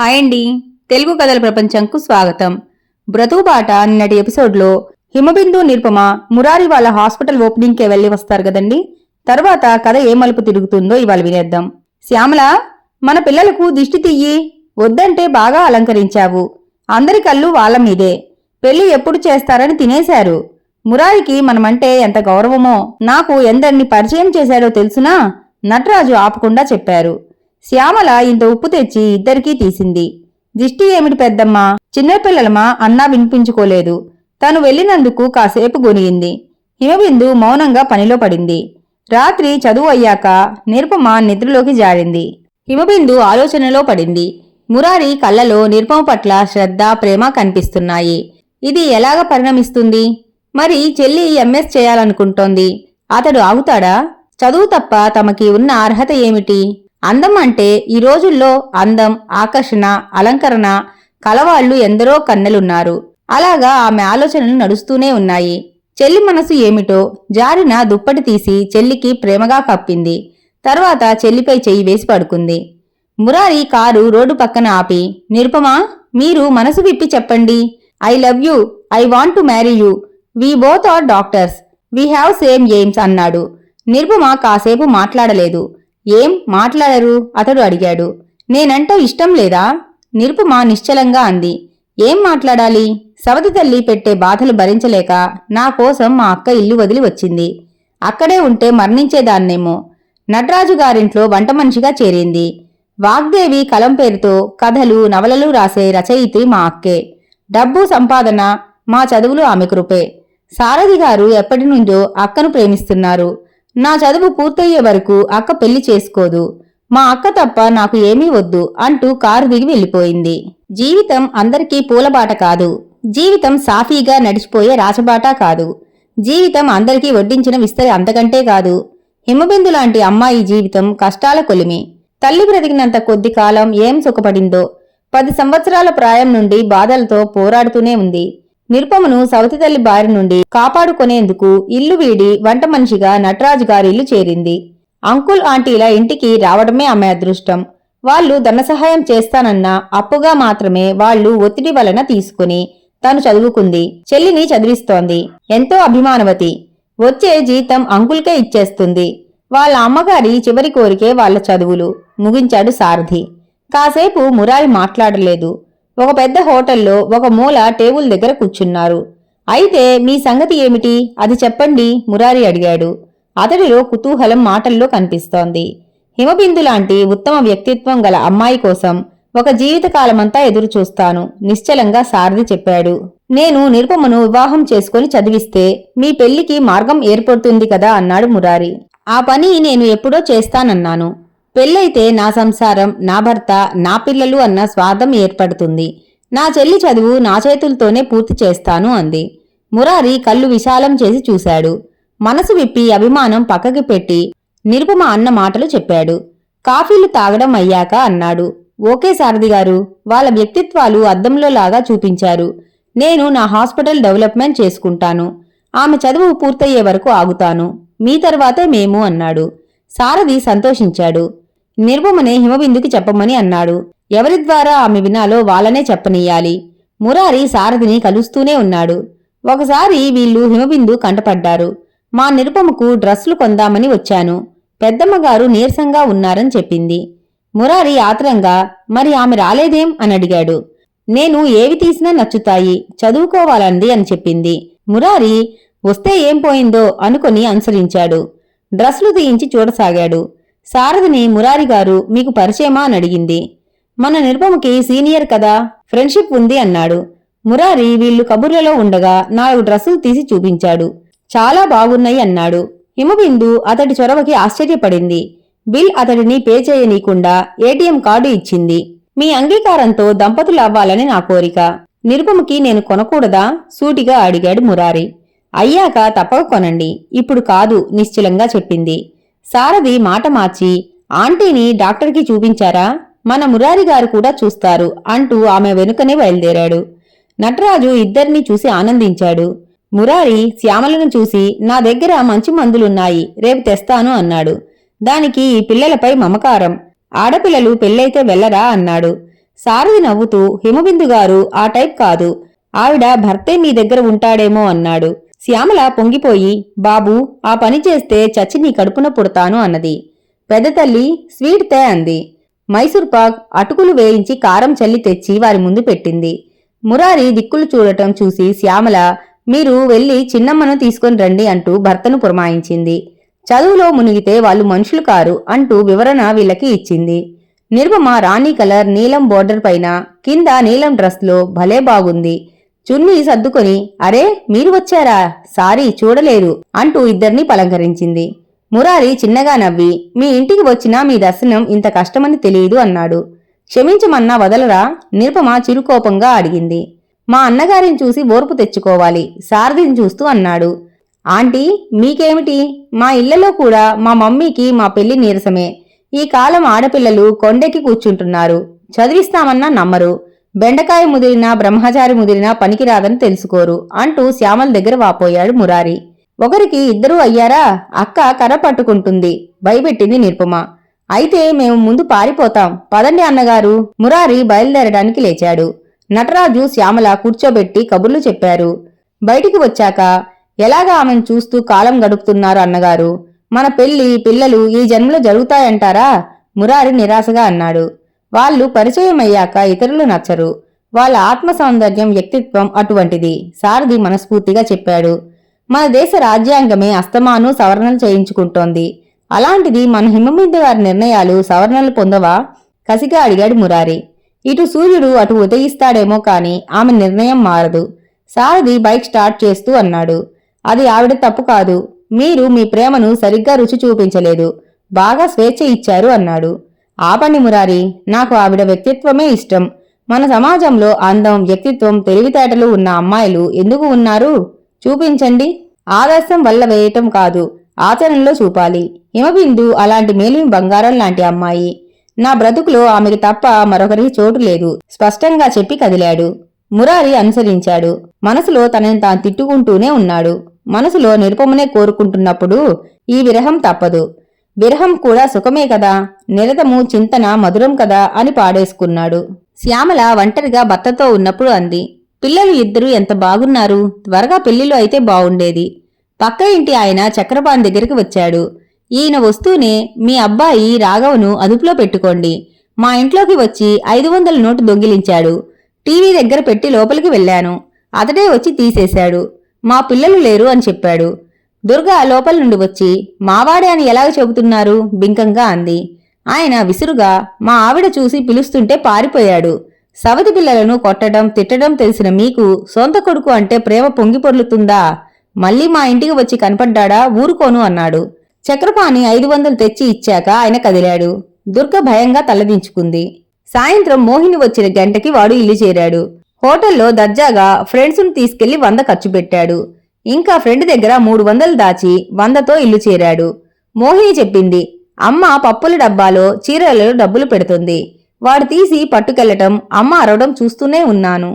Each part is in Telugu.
హాయ్ అండి. తెలుగు కథల ప్రపంచంకు స్వాగతం. బ్రతుకుబాట నిన్నటి ఎపిసోడ్లో హిమబిందు నిర్పమ మురారి వాళ్ళ హాస్పిటల్ ఓపెనింగ్కే వెళ్ళి వస్తారు కదండి. తర్వాత కథ ఏ మలుపు తిరుగుతుందో ఇవాళ వినేద్దాం. శ్యామల మన పిల్లలకు దిష్టి తీయి వద్దంటే బాగా అలంకరించావు. అందరి కళ్ళు వాళ్ళ మీదే. పెళ్ళి ఎప్పుడు చేస్తారని తినేశారు. మురారికి మనమంటే ఎంత గౌరవమో నాకు ఎందరిని పరిచయం చేశాడో తెలుసునా? నటరాజు ఆపకుండా చెప్పారు. శ్యామల ఇంత ఉప్పు తెచ్చి ఇద్దరికీ తీసింది. దిష్టి ఏమిటి పెద్దమ్మా? చిన్నపిల్లలమా? అన్నా వినిపించుకోలేదు. తను వెళ్ళినందుకు కాసేపు గొనిగింది. హిమబిందు మౌనంగా పనిలో పడింది. రాత్రి చదువు అయ్యాక నిర్పమ నిద్రలోకి జారింది. హిమబిందు ఆలోచనలో పడింది. మురారి కళ్ళలో నిర్పమ పట్ల శ్రద్ధ ప్రేమ కనిపిస్తున్నాయి. ఇది ఎలాగ పరిణమిస్తుంది? మరి చెల్లి ఎంఎస్ చేయాలనుకుంటోంది. అతడు ఆగుతాడా? చదువు తప్ప తమకి ఉన్న అర్హత ఏమిటి? అందం అంటే ఈ రోజుల్లో అందం ఆకర్షణ అలంకరణ కలవాళ్ళు ఎందరో కన్నెలున్నారు. అలాగా ఆమె ఆలోచనలు నడుస్తూనే ఉన్నాయి. చెల్లి మనసు ఏమిటో జారిన దుప్పటి తీసి చెల్లికి ప్రేమగా కప్పింది. తర్వాత చెల్లిపై చెయ్యి వేసి పడుకుంది. మురారి కారు రోడ్డు పక్కన ఆపి నిరుపమా మీరు మనసు విప్పి చెప్పండి. I love you I want to marry you. We both are doctors. We have same aims అన్నాడు. నిరుపమ కాసేపు మాట్లాడలేదు. ఏం మాట్లాడరు? అతడు అడిగాడు. నేనంట ఇష్టం లేదా? నిరుపుమా నిశ్చలంగా అంది. ఏం మాట్లాడాలి? సవతి తల్లి పెట్టే బాధలు భరించలేక నా కోసం మా అక్క ఇల్లు వదిలి వచ్చింది. అక్కడే ఉంటే మరణించేదాన్నేమో. నటరాజు గారింట్లో వంట మనిషిగా చేరింది. వాగ్దేవి కలం పేరుతో కథలు నవలలు రాసే రచయిత్రి మా అక్కే. డబ్బు సంపాదన మా చదువులు ఆమె కృపే. సారథి గారు ఎప్పటి నుండో అక్కను ప్రేమిస్తున్నారు. నా చదువు పూర్తయ్యే వరకు అక్క పెళ్ళి చేసుకోదు. మా అక్క తప్ప నాకు ఏమీ వద్దు అంటూ కారు దిగి వెళ్ళిపోయింది. జీవితం అందరికీ పూలబాట కాదు. జీవితం సాఫీగా నడిచిపోయే రాచబాట కాదు. జీవితం అందరికీ వడ్డించిన విస్తరి అంతకంటే కాదు. హిమబిందు లాంటి అమ్మాయి జీవితం కష్టాల కొలిమి. తల్లి బ్రతికినంత కొద్ది కాలం ఏం సుఖపడిందో పది సంవత్సరాల ప్రాయం నుండి బాధలతో పోరాడుతూనే ఉంది. నిరుపమను సవతి తల్లి బారి నుండి కాపాడుకునేందుకు ఇల్లు వీడి వంట మనిషిగా నటరాజు గారి ఇల్లు చేరింది. అంకుల్ ఆంటీల ఇంటికి రావడమే ఆమె అదృష్టం. వాళ్ళు ధన సహాయం చేస్తానన్న అప్పుగా మాత్రమే వాళ్ళు ఒత్తిడి వలన తీసుకుని తను చదువుకుంది. చెల్లిని చదివిస్తోంది. ఎంతో అభిమానవతి. వచ్చే జీతం అంకుల్కే ఇచ్చేస్తుంది. వాళ్ళ అమ్మగారి చివరి కోరికే వాళ్ళ చదువులు. ముగించాడు సారథి. కాసేపు మురారి మాట్లాడలేదు. ఒక పెద్ద హోటల్లో ఒక మూల టేబుల్ దగ్గర కూర్చున్నారు. అయితే మీ సంగతి ఏమిటి? అది చెప్పండి మురారి అడిగాడు. అతడిలో కుతూహలం మాటల్లో కనిపిస్తోంది. హిమబిందు లాంటి ఉత్తమ వ్యక్తిత్వం గల అమ్మాయి కోసం ఒక జీవితకాలమంతా ఎదురు చూస్తాను నిశ్చలంగా సారథి చెప్పాడు. నేను నిరుపమను వివాహం చేసుకుని చదివిస్తే మీ పెళ్ళికి మార్గం ఏర్పడుతుంది కదా అన్నాడు మురారి. ఆ పని నేను ఎప్పుడో చేస్తానన్నాను. పెళ్ళైతే నా సంసారం నా భర్త నా పిల్లలు అన్న స్వార్థం ఏర్పడుతుంది. నా చెల్లి చదువు నా చేతులతోనే పూర్తి చేస్తాను అంది. మురారి కళ్ళు విశాలం చేసి చూశాడు. మనసు విప్పి అభిమానం పక్కకి పెట్టి నిరుపమ అన్న మాటలు చెప్పాడు. కాఫీలు తాగడం అయ్యాక అన్నాడు. ఓకే సారథి గారు వాళ్ళ వ్యక్తిత్వాలు అద్దంలో లాగా చూపించారు. నేను నా హాస్పిటల్ డెవలప్మెంట్ చేసుకుంటాను. ఆమె చదువు పూర్తయ్యే వరకు ఆగుతాను. మీ తర్వాతే మేము అన్నాడు. సారథి సంతోషించాడు. నిర్మమనే హిమబిందుకి చెప్పమని అన్నాడు. ఎవరి ద్వారా ఆమె వినాలో వాళ్ళనే చెప్పనీయాలి మురారి సారథిని కలుస్తూనే ఉన్నాడు. ఒకసారి వీళ్ళు హిమబిందు కంటపడ్డారు. మా నిరుపమకు డ్రస్సులు కొందామని వచ్చాను. పెద్దమ్మగారు నీరసంగా ఉన్నారని చెప్పింది. మురారి ఆత్రంగా మరి ఆమె రాలేదేం? అని అడిగాడు. నేను ఏవి తీసినా నచ్చుతాయి చదువుకోవాలంది అని చెప్పింది. మురారి వస్తే ఏం పోయిందో అనుకొని అనుసరించాడు. డ్రస్సులు తీయించి చూడసాగాడు. సారథిని మురారి గారు మీకు పరిచయమా? అని అడిగింది. మన నిర్భముకి సీనియర్ కదా ఫ్రెండ్షిప్ ఉంది అన్నాడు. మురారి వీళ్ళు కబుర్లలో ఉండగా నాలుగు డ్రస్సులు తీసి చూపించాడు. చాలా బాగున్నాయి అన్నాడు. హిమబిందు అతడి చొరవకి ఆశ్చర్యపడింది. బిల్ అతడిని పే చేయనీయకుండా ఏటీఎం కార్డు ఇచ్చింది. మీ అంగీకారంతో దంపతులు అవ్వాలని నా కోరిక. నిరుపమకి నేను కొనకూడదా? సూటిగా అడిగాడు మురారి. అయ్యాక తప్పక కొనండి. ఇప్పుడు కాదు నిశ్చలంగా చెప్పింది. సారథి మాట మార్చి ఆంటీని డాక్టర్కి చూపించారా? మన మురారి గారు కూడా చూస్తారు అంటూ ఆమె వెనుకనే బయలుదేరాడు. నటరాజు ఇద్దరినీ చూసి ఆనందించాడు. మురారి శ్యామలను చూసి నా దగ్గర మంచి మందులున్నాయి రేపు తెస్తాను అన్నాడు. దానికి ఈ పిల్లలపై మమకారం. ఆడపిల్లలు పెళ్ళైతే వెళ్ళరా అన్నాడు. సారథి నవ్వుతూ హిమబిందు గారు ఆ టైప్ కాదు. ఆవిడ భర్తే మీ దగ్గర ఉంటాడేమో అన్నాడు. శ్యామల పొంగిపోయి బాబు ఆ పని చేస్తే చచ్చి నీ కడుపున పుడతాను అన్నది. పెద్ద తల్లి స్వీట్ తే అంది. మైసూర్ పాక్ అటుకులు వేయించి కారం చల్లి తెచ్చి వారి ముందు పెట్టింది. మురారి దిక్కులు చూడటం చూసి శ్యామల మీరు వెళ్ళి చిన్నమ్మను తీసుకొని రండి అంటూ భర్తను పురమాయించింది. చదువులో మునిగితే వాళ్ళు మనుషులు కారు అంటూ వివరణ వీళ్ళకి ఇచ్చింది. నిర్మమ రాణి కలర్ నీలం బోర్డర్ పైన కింద నీలం డ్రెస్లో భలే బాగుంది. చున్నీ సర్దుకొని అరే మీరు వచ్చారా? సారీ చూడలేదు అంటూ ఇద్దరిని పలంకరించింది. మురారి చిన్నగా నవ్వి మీ ఇంటికి వచ్చినా మీ దర్శనం ఇంత కష్టమని తెలియదు అన్నాడు. క్షమించమన్నా వదలరా? నిరుపమ చిరుకోపంగా అడిగింది. మా అన్నగారిని చూసి ఓర్పు తెచ్చుకోవాలి సారథిని చూస్తూ అన్నాడు. ఆంటీ మీకేమిటి? మా ఇళ్ళలో కూడా మా మమ్మీకి మా పెళ్ళి నీరసమే. ఈ కాలం ఆడపిల్లలు కొండెక్కి కూర్చుంటున్నారు. చదివిస్తామన్నా నమ్మరు. బెండకాయ ముదిరినా బ్రహ్మచారి ముదిరినా పనికిరాదని తెలుసుకోరు. అంటూ శ్యామల దగ్గర వాపోయాడు మురారి. ఒకరికి ఇద్దరూ అయ్యారా? అక్క కర్ర పట్టుకుంటుంది. భయపెట్టింది నిర్పుమ. అయితే మేము ముందు పారిపోతాం. పదండి అన్నగారు మురారి బయలుదేరడానికి లేచాడు. నటరాజు శ్యామల కూర్చోబెట్టి కబుర్లు చెప్పారు. బయటికి వచ్చాక ఎలాగా ఆమెను చూస్తూ కాలం గడుపుతున్నారు అన్నగారు? మన పెళ్ళి పిల్లలు ఈ జన్మలో జరుగుతాయంటారా మురారి నిరాశగా అన్నాడు. వాళ్ళు పరిచయం అయ్యాక ఇతరులు నచ్చరు. వాళ్ళ ఆత్మ సౌందర్యం వ్యక్తిత్వం అటువంటిది. సారథి మనస్ఫూర్తిగా చెప్పాడు. మన దేశ రాజ్యాంగమే అస్తమాను సవరణలు చేయించుకుంటోంది. అలాంటిది మన హిమబిందు గారి నిర్ణయాలు సవరణలు పొందవా? కసిగా అడిగాడు మురారి. ఇటు సూర్యుడు అటు ఉదయిస్తాడేమో కాని ఆమె నిర్ణయం మారదు. సారథి బైక్ స్టార్ట్ చేస్తూ అన్నాడు. అది ఆవిడ తప్పు కాదు. మీరు మీ ప్రేమను సరిగ్గా రుచి చూపించలేదు. బాగా స్వేచ్ఛ ఇచ్చారు అన్నాడు. ఆపండి మురారి నాకు ఆవిడ వ్యక్తిత్వమే ఇష్టం. మన సమాజంలో అందం వ్యక్తిత్వం తెలివితేటలు ఉన్న అమ్మాయిలు ఎందుకు ఉన్నారు? చూపించండి. ఆదర్శం వల్ల వేయటం కాదు ఆచరణలో చూపాలి. హిమబిందు అలాంటి మేలిమి బంగారం లాంటి అమ్మాయి. నా బ్రతుకులో ఆమెకి తప్ప మరొకరికి చోటు లేదు. స్పష్టంగా చెప్పి కదిలాడు. మురారి అనుసరించాడు. మనసులో తనని తాను తిట్టుకుంటూనే ఉన్నాడు. మనసులో నిరుపమనే కోరుకుంటున్నప్పుడు ఈ విరహం తప్పదు. విరహం కూడా సుఖమే కదా? నిరతము చింతన మధురం కదా? అని పాడేసుకున్నాడు. శ్యామల ఒంటరిగా భర్తతో ఉన్నప్పుడు అంది పిల్లలు ఇద్దరూ ఎంత బాగున్నారు? త్వరగా పెళ్ళిలో అయితే బాగుండేది. పక్క ఇంటి ఆయన చక్రపాణి దగ్గరికి వచ్చాడు. ఈయన వస్తూనే మీ అబ్బాయి రాఘవను అదుపులో పెట్టుకోండి. మా ఇంట్లోకి వచ్చి ఐదు వందల నోటు దొంగిలించాడు. టీవీ దగ్గర పెట్టి లోపలికి వెళ్ళాను. అతడే వచ్చి తీసేశాడు. మా పిల్లలు లేరు అని చెప్పాడు. దుర్గా లోపల నుండి వచ్చి మావాడే అని ఎలాగ చెబుతున్నారు? బింకంగా అంది. ఆయన విసురుగా మా ఆవిడ చూసి పిలుస్తుంటే పారిపోయాడు. సవతి పిల్లలను కొట్టడం తిట్టడం తెలిసిన మీకు సొంత కొడుకు అంటే ప్రేమ పొంగి పొర్లుతుందా? మళ్ళీ మా ఇంటికి వచ్చి కనపడ్డాడా? ఊరుకోను అన్నాడు. చక్రపాణి ఐదు వందలు తెచ్చి ఇచ్చాక ఆయన కదిలాడు. దుర్గ భయంగా తలదించుకుంది. సాయంత్రం మోహిని వచ్చిన గంటకి వాడు ఇల్లు చేరాడు. హోటల్లో దర్జాగా ఫ్రెండ్స్ను తీసుకెళ్ళి వంద ఖర్చు పెట్టాడు. ఇంకా ఫ్రెండ్ దగ్గర మూడు వందలు దాచి వందతో ఇల్లు చేరాడు. మోహిని చెప్పింది అమ్మ పప్పుల డబ్బాలో చీరలలో డబ్బులు పెడుతుంది. వాడు తీసి పట్టుకెళ్ళటం అమ్మ అరవడం చూస్తూనే ఉన్నాను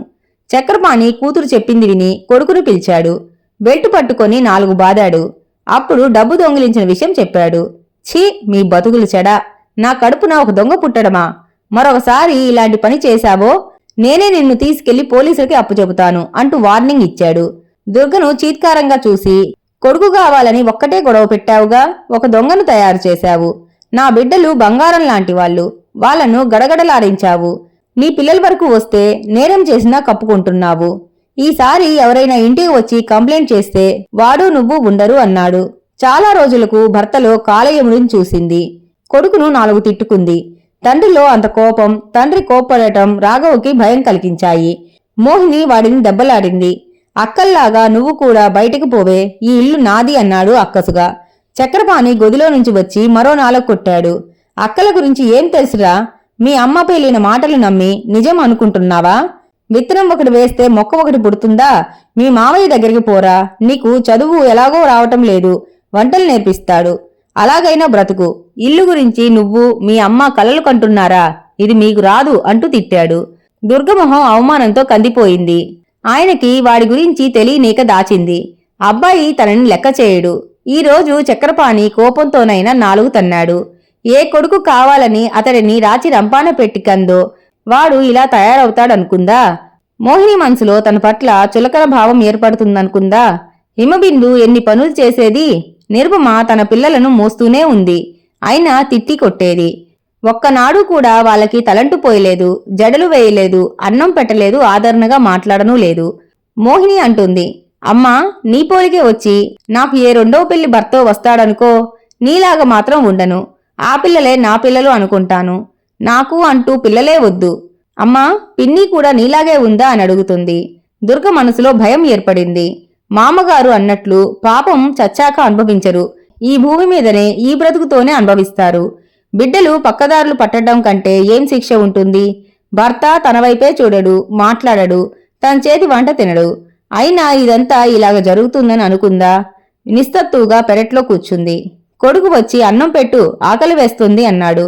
చక్రపాణి కూతురు చెప్పింది విని కొడుకును పిలిచాడు. బెల్ట్ పట్టుకొని నాలుగు బాదాడు. అప్పుడు డబ్బు దొంగిలించిన విషయం చెప్పాడు. ఛీ మీ బతుకులు చెడా. నా కడుపున ఒక దొంగ పుట్టడమా? మరొకసారి ఇలాంటి పని చేశావో? నేనే నిన్ను తీసుకెళ్ళి పోలీసులకి అప్పుచెబుతాను అంటూ వార్నింగ్ ఇచ్చాడు. దుర్గను చీత్కారంగా చూసి కొడుకు కావాలని ఒక్కటే గొడవ పెట్టావుగా? ఒక దొంగను తయారు చేశావు. నా బిడ్డలు బంగారం లాంటి వాళ్ళు. వాళ్ళను గడగడలాడించావు. నీ పిల్లల వరకు వస్తే నేరం చేసినా కప్పుకుంటున్నావు. ఈసారి ఎవరైనా ఇంటికి వచ్చి కంప్లైంట్ చేస్తే వాడు నువ్వు ఉండరు అన్నాడు. చాలా రోజులకు భర్తలో కాలయముడిని చూసింది. కొడుకును నాలుగు తిట్టుకుంది. తండ్రిలో అంత కోపం తండ్రి కోప్పడటం రాఘవకి భయం కలిగించాయి. మోహిని వాడిని దెబ్బలాడింది. అక్కల్లాగా నువ్వు కూడా బయటికి పోవే. ఈ ఇల్లు నాది అన్నాడు అక్కసుగా. చక్రపాణి గదిలో నుంచి వచ్చి మరో నాలుగు కొట్టాడు. అక్కల గురించి ఏం తెలుసురా? మీ అమ్మ పేలిన మాటలు నమ్మి నిజం అనుకుంటున్నావా? విత్తనం ఒకటి వేస్తే మొక్క ఒకటి పుడుతుందా? మీ మావయ్య దగ్గరికి పోరా. నీకు చదువు ఎలాగో రావటం లేదు. వంటలు నేర్పిస్తాడు. అలాగైనా బ్రతుకు. ఇల్లు గురించి నువ్వు మీ అమ్మ కలలు కంటున్నారా? ఇది మీకు రాదు అంటూ తిట్టాడు. దుర్గమొహం అవమానంతో కందిపోయింది. ఆయనకి వాడి గురించి తెలియనీక దాచింది. అబ్బాయి తనని లెక్క చేయడు. ఈరోజు చక్రపాణి కోపంతోనైనా నాలుగు తన్నాడు. ఏ కొడుకు కావాలని అతడిని రాచి రంపాన పెట్టి కందో వాడు ఇలా తయారవుతాడనుకుందా? మోహిని మనసులో తన పట్ల చులకన భావం ఏర్పడుతుందనుకుందా? హిమబిందు ఎన్ని పనులు చేసేది? నిర్మమ తన పిల్లలను మోస్తూనే ఉంది. అయినా తిట్టి కొట్టేది. ఒక్కనాడు కూడా వాళ్ళకి తలంటు పోయలేదు జడలు వేయలేదు అన్నం పెట్టలేదు ఆదరణగా మాట్లాడనూ లేదు. మోహిని అంటుంది అమ్మా నీ పోలికే వచ్చి నాకు ఏ రెండో పెళ్ళి భర్తో వస్తాడనుకో నీలాగా మాత్రం ఉండను. ఆ పిల్లలే నా పిల్లలు అనుకుంటాను. నాకు అంటూ పిల్లలే వద్దు. అమ్మా పిన్ని కూడా నీలాగే ఉందా? అని అడుగుతుంది. దుర్గ మనసులో భయం ఏర్పడింది. మామగారు అన్నట్లు పాపం చచ్చాక అనుభవించరు. ఈ భూమి మీదనే ఈ బ్రతుకుతోనే అనుభవిస్తారు. బిడ్డలు పక్కదారులు పట్టడం కంటే ఏం శిక్ష ఉంటుంది? భర్త తన వైపే చూడడు మాట్లాడడు తన చేతి వంట తినడు. అయినా ఇదంతా ఇలాగ జరుగుతుందని అనుకుందా? నిస్తత్తుగా పెరట్లో కూర్చుంది. కొడుకు వచ్చి అన్నం పెట్టు ఆకలి వేస్తుంది అన్నాడు.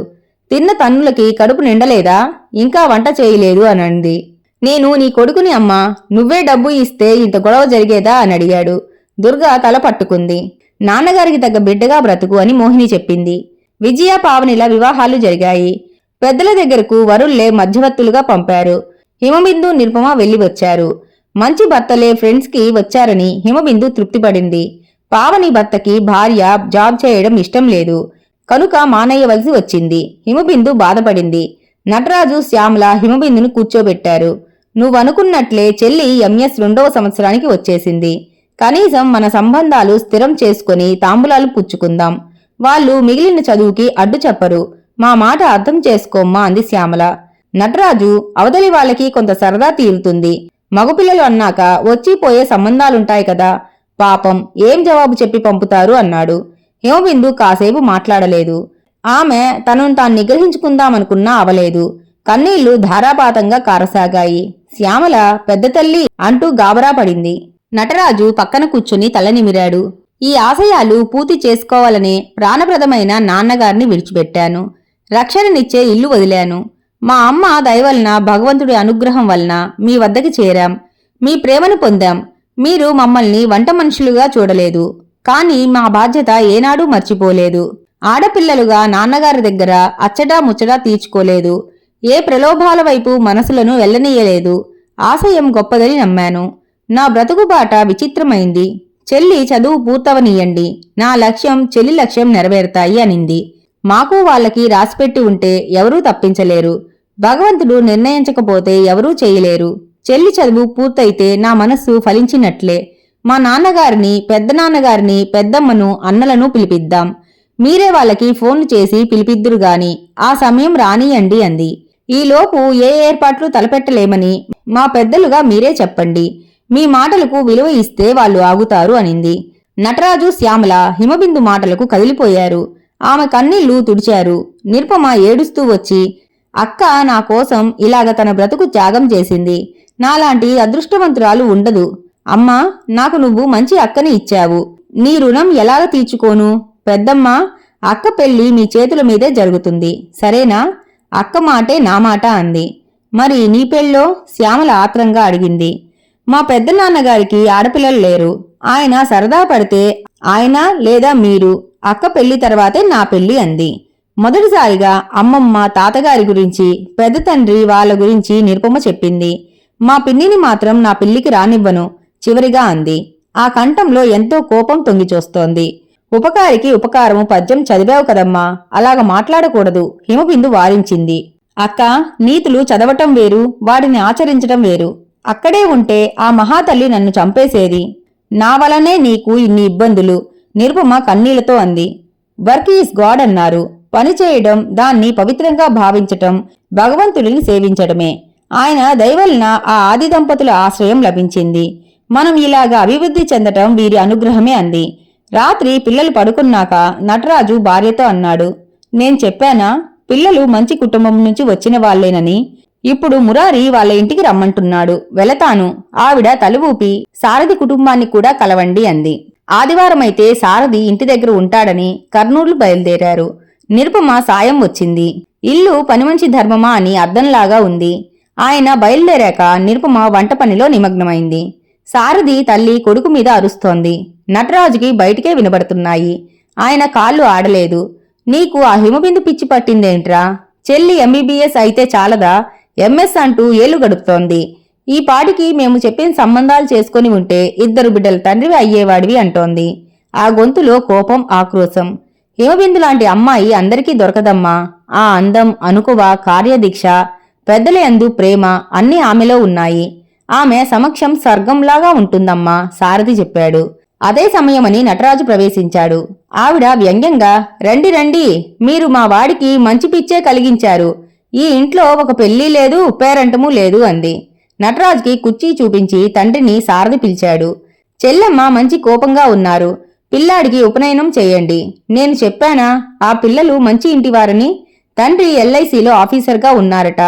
తిన్న తన్నులకి కడుపు నిండలేదా? ఇంకా వంట చేయలేదు అని నేను నీ కొడుకుని అమ్మా నువ్వే డబ్బు ఇస్తే ఇంత గొడవ జరిగేదా అని అడిగాడు. దుర్గా తల పట్టుకుంది. నాన్నగారికి తగ్గ బిడ్డగా బ్రతుకు అని మోహిని చెప్పింది. విజయ పావనిల వివాహాలు జరిగాయి. పెద్దల దగ్గరకు వరుళ్ళే మధ్యవర్తులుగా పంపారు. హిమబిందు నిరుపమ వెళ్ళి వచ్చారు. మంచి భర్తలే ఫ్రెండ్స్కి వచ్చారని హిమబిందు తృప్తిపడింది. పావని భర్తకి భార్య జాబ్ చేయడం ఇష్టం లేదు. కనుక మానేయవలసి వచ్చింది. హిమబిందు బాధపడింది. నటరాజు శ్యామల హిమబిందును కూర్చోబెట్టారు. నువ్వనుకున్నట్లే చెల్లి ఎంఎస్ రెండవ సంవత్సరానికి వచ్చేసింది. కనీసం మన సంబంధాలు స్థిరం చేసుకుని తాంబూలాలు పుచ్చుకుందాం. వాళ్ళు మిగిలిన చదువుకి అడ్డు చెప్పరు. మా మాట అర్థం చేసుకోమ్మా అంది శ్యామల. నటరాజు అవతలి వాళ్ళకి కొంత సరదా తీరుతుంది. మగపిల్లలు అన్నాక వచ్చిపోయే సంబంధాలుంటాయి కదా. పాపం ఏం జవాబు చెప్పి పంపుతారు అన్నాడు. హేమబిందు కాసేపు మాట్లాడలేదు. ఆమె తనను తాను నిగ్రహించుకుందామనుకున్నా అవలేదు. కన్నీళ్ళు ధారాపాతంగా కారసాగాయి. శ్యామల పెద్ద తల్లి అంటూ గాబరా పడింది. నటరాజు పక్కన కూర్చుని తల నిమిరాడు. ఈ ఆశయాలు పూర్తి చేసుకోవాలనే ప్రాణప్రదమైన నాన్నగారిని విడిచిపెట్టాను. రక్షణనిచ్చే ఇల్లు వదిలాను. మా అమ్మ దయవలన భగవంతుడి అనుగ్రహం వలన మీ వద్దకి చేరాం. మీ ప్రేమను పొందాం. మీరు మమ్మల్ని వంట మనుషులుగా చూడలేదు. కానీ మా బాధ్యత ఏనాడూ మర్చిపోలేదు. ఆడపిల్లలుగా నాన్నగారి దగ్గర అచ్చటా ముచ్చటా తీర్చుకోలేదు. ఏ ప్రలోభాల వైపు మనసులను వెళ్ళనీయలేదు. ఆశయం గొప్పదని నమ్మాను. నా బ్రతుకుబాట విచిత్రమైంది. చెల్లి చదువు పూర్తవనీయండి. నా లక్ష్యం చెల్లి లక్ష్యం నెరవేరుతాయి అనింది. మాకు వాళ్ళకి రాసిపెట్టి ఉంటే ఎవరూ తప్పించలేరు. భగవంతుడు నిర్ణయించకపోతే ఎవరూ చేయలేరు. చెల్లి చదువు పూర్తయితే నా మనస్సు ఫలించినట్లే. మా నాన్నగారిని పెద్దనాన్నగారిని పెద్దమ్మను అన్నలను పిలిపిద్దాం. మీరే వాళ్ళకి ఫోన్లు చేసి పిలిపిద్దురు గాని ఆ సమయం రానియండి అంది. ఈలోపు ఏ ఏర్పాట్లు తలపెట్టలేమని మా పెద్దలుగా మీరే చెప్పండి. మీ మాటలకు విలువ ఇస్తే వాళ్ళు ఆగుతారు అనింది. నటరాజు శ్యామల హిమబిందు మాటలకు కదిలిపోయారు. ఆమె కన్నీళ్ళు తుడిచారు. నిర్పమ ఏడుస్తూ వచ్చి అక్క నా కోసం ఇలాగ తన బ్రతుకు త్యాగం చేసింది. నాలాంటి అదృష్టవంతురాలు ఉండదు. అమ్మా నాకు నువ్వు మంచి అక్కని ఇచ్చావు. నీ రుణం ఎలాగ తీర్చుకోను? పెద్దమ్మ అక్క పెళ్ళి మీ చేతుల మీదే జరుగుతుంది. సరేనా? అక్క మాటే నా మాట అంది. మరి నీ పెళ్ళో? శ్యామల ఆత్రంగా అడిగింది. మా పెద్ద నాన్నగారికి ఆడపిల్లలు లేరు. ఆయన సరదా పడితే ఆయన లేదా మీరు అక్క పెళ్ళి తర్వాతే నా పెళ్ళి అంది. మొదటిసారిగా అమ్మమ్మ తాతగారి గురించి పెద్ద తండ్రి వాళ్ళ గురించి నిరుపమ చెప్పింది. మా పిన్నిని మాత్రం నా పెళ్ళికి రానివ్వను చివరిగా అంది. ఆ కంఠంలో ఎంతో కోపం తొంగిచూస్తోంది. ఉపకారికి ఉపకారము పద్యం చదివావు కదమ్మా అలాగ మాట్లాడకూడదు హిమబిందు వారించింది. అక్క నీతులు చదవటం వేరు వాటిని ఆచరించటం వేరు. అక్కడే ఉంటే ఆ మహాతల్లి నన్ను చంపేసేది. నా వలనే నీకు ఇన్ని ఇబ్బందులు నిరుపమ కన్నీళ్ళతో అంది. వర్క్ ఈస్ గాడ్ అన్నారు. పని చేయడం దాన్ని పవిత్రంగా భావించటం భగవంతుడిని సేవించడమే. ఆయన దయవలన ఆ ఆది దంపతుల ఆశ్రయం లభించింది. మనం ఇలాగా అభివృద్ధి చెందటం వీరి అనుగ్రహమే అంది. రాత్రి పిల్లలు పడుకున్నాక నటరాజు భార్యతో అన్నాడు. నేను చెప్పానా? పిల్లలు మంచి కుటుంబం నుంచి వచ్చిన వాళ్ళేనని ఇప్పుడు మురారి వాళ్ళ ఇంటికి రమ్మంటున్నాడు. వెళతాను. ఆవిడ తలువూపి సారథి కుటుంబాన్ని కూడా కలవండి అంది. ఆదివారమైతే సారథి ఇంటి దగ్గర ఉంటాడని కర్నూలు బయలుదేరారు. నిరుపమ సాయం వచ్చింది. ఇల్లు పనిమంచి ధర్మమా అని అర్థంలాగా ఉంది. ఆయన బయలుదేరాక నిరుపమ వంట పనిలో నిమగ్నమైంది. సారథి తల్లి కొడుకు మీద అరుస్తోంది. నటరాజుకి బయటికే వినబడుతున్నాయి. ఆయన కాళ్ళు ఆడలేదు. నీకు ఆ హిమబిందు పిచ్చి పట్టిందేంట్రా? చెల్లి ఎంబీబీఎస్ అయితే చాలదా? ఎంఎస్ అంటూ ఏళ్ళు గడుపుతోంది. ఈ పాటికి మేము చెప్పిన సంబంధాలు చేసుకుని ఉంటే ఇద్దరు బిడ్డల తండ్రివి అయ్యేవాడివి అంటోంది. ఆ గొంతులో కోపం ఆక్రోశం. హిమబిందు లాంటి అమ్మాయి అందరికీ దొరకదమ్మా. ఆ అందం అనుకువ కార్యదీక్ష పెద్దల యందు ప్రేమ అన్నీ ఆమెలో ఉన్నాయి. ఆమె సమక్షం స్వర్గంలాగా ఉంటుందమ్మా సారథి చెప్పాడు. అదే సమయమని నటరాజు ప్రవేశించాడు. ఆవిడ వ్యంగ్యంగా రండి రండి మీరు మా వాడికి మంచి పిచ్చే కలిగించారు. ఈ ఇంట్లో ఒక పెళ్ళి లేదు పేరంటము లేదు అంది. నటరాజ్కి కుర్చీ చూపించి తండ్రిని సారథి పిలిచాడు. చెల్లెమ్మ మంచి కోపంగా ఉన్నారు. పిల్లాడికి ఉపనయనం చేయండి. నేను చెప్పానా ఆ పిల్లలు మంచి ఇంటివారని తండ్రి ఎల్ఐసిలో ఆఫీసర్గా ఉన్నారట.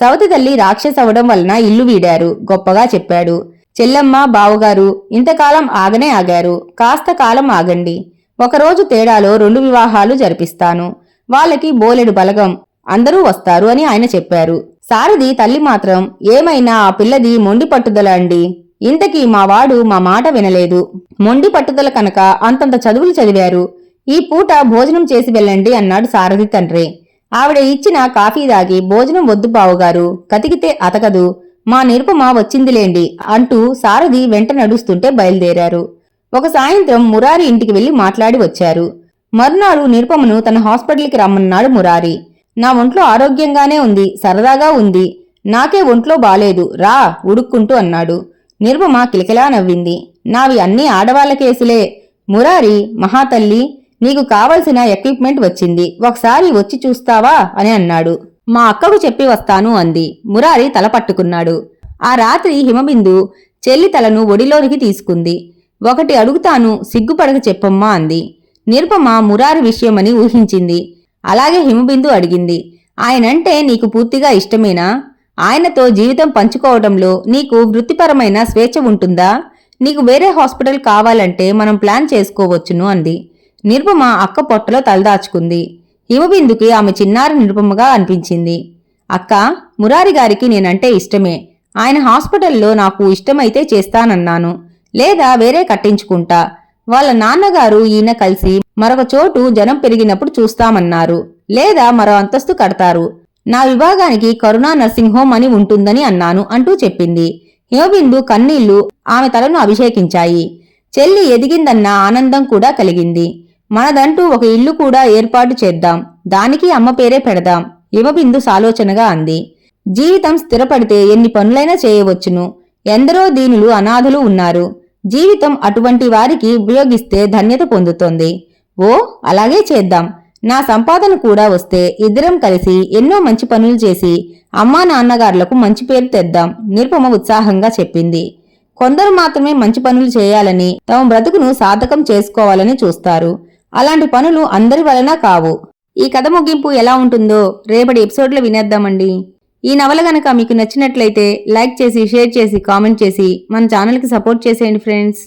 సవతి తల్లి రాక్షసవడం వలన ఇల్లు వీడారు గొప్పగా చెప్పాడు. చెల్లెమ్మ బావగారు ఇంతకాలం ఆగనే ఆగారు. కాస్త కాలం ఆగండి. ఒకరోజు తేడాలో రెండు వివాహాలు జరిపిస్తాను. వాళ్ళకి బోలెడు బలగం అందరూ వస్తారు అని ఆయన చెప్పారు. సారథి తల్లి మాత్రం ఏమైనా ఆ పిల్లది మొండి పట్టుదల అండి? ఇంతకీ మా వాడు మా మాట వినలేదు. మొండి పట్టుదల కనుక అంతంత చదువులు చదివారు. ఈ పూట భోజనం చేసి వెళ్ళండి అన్నాడు సారథి తండ్రి. ఆవిడ ఇచ్చిన కాఫీ దాగి భోజనం వద్దు బావుగారు కతికితే అతకదు. మా నిరుపమా వచ్చిందిలేండి అంటూ సారథి వెంట నడుస్తుంటే బయలుదేరారు. ఒక సాయంత్రం మురారి ఇంటికి వెళ్ళి మాట్లాడి వచ్చారు. మరునాడు నిరుపమను తన హాస్పిటల్కి రమ్మన్నాడు మురారి. నా ఒంట్లో ఆరోగ్యంగానే ఉంది సరదాగా ఉంది. నాకే ఒంట్లో బాలేదు రా ఉడుక్కుంటూ అన్నాడు. నిర్మమ కిలకిలా నవ్వింది. నావి అన్నీ ఆడవాళ్ళ కేసులే. మురారి మహాతల్లి నీకు కావలసిన ఎక్విప్మెంట్ వచ్చింది. ఒకసారి వచ్చి చూస్తావా? అని అన్నాడు. మా అక్కకు చెప్పి వస్తాను అంది. మురారి తల పట్టుకున్నాడు. ఆ రాత్రి హిమబిందు చెల్లి తలను ఒడిలోనికి తీసుకుంది. ఒకటి అడుగుతాను సిగ్గుపడక చెప్పమ్మా అంది. నిర్పమ మురారి విషయమని ఊహించింది. అలాగే హిమబిందు అడిగింది ఆయనంటే నీకు పూర్తిగా ఇష్టమేనా? ఆయనతో జీవితం పంచుకోవడంలో నీకు వృత్తిపరమైన స్వేచ్ఛ ఉంటుందా? నీకు వేరే హాస్పిటల్ కావాలంటే మనం ప్లాన్ చేసుకోవచ్చును అంది. నిరుపమ అక్క పొట్టలో తలదాచుకుంది. హిమబిందుకి ఆమె చిన్నారి నిరుపమగా అనిపించింది. అక్క మురారి గారికి నేనంటే ఇష్టమే. ఆయన హాస్పిటల్లో నాకు ఇష్టమైతే చేస్తానన్నాను. లేదా వేరే కట్టించుకుంటా. వాళ్ళ నాన్నగారు ఈయన కలిసి మరొక చోటు జనం పెరిగినప్పుడు చూస్తామన్నారు. లేదా మరో అంతస్తు కడతారు. నా విభాగానికి కరుణా నర్సింగ్ హోమ్ అని ఉంటుందని అన్నాను అంటూ చెప్పింది. హిమబిందు కన్నీళ్ళు ఆమె తలను అభిషేకించాయి. చెల్లి ఎదిగిందన్న ఆనందం కూడా కలిగింది. మనదంటూ ఒక ఇల్లు కూడా ఏర్పాటు చేద్దాం. దానికి అమ్మ పేరే పెడదాం. హిమబిందు సాలోచనగా అంది. జీవితం స్థిరపడితే ఎన్ని పనులైనా చేయవచ్చును. ఎందరో దీనులు అనాథులు ఉన్నారు. జీవితం అటువంటి వారికి ఉపయోగిస్తే ధన్యత పొందుతోంది. ఓ అలాగే చేద్దాం. నా సంపాదన కూడా వస్తే ఇద్దరం కలిసి ఎన్నో మంచి పనులు చేసి అమ్మా నాన్నగారులకు మంచి పేరు తెద్దాం నిరుపమ ఉత్సాహంగా చెప్పింది. కొందరు మాత్రమే మంచి పనులు చేయాలని తమ బ్రతుకును సాధకం చేసుకోవాలని చూస్తారు. అలాంటి పనులు అందరి వలన కావు. ఈ కథ ముగింపు ఎలా ఉంటుందో రేపటి ఎపిసోడ్లో వినేద్దామండి. ఈ నవల గనక మీకు నచ్చినట్లయితే లైక్ చేసి షేర్ చేసి కామెంట్ చేసి మన ఛానల్కి సపోర్ట్ చేసేయండి ఫ్రెండ్స్.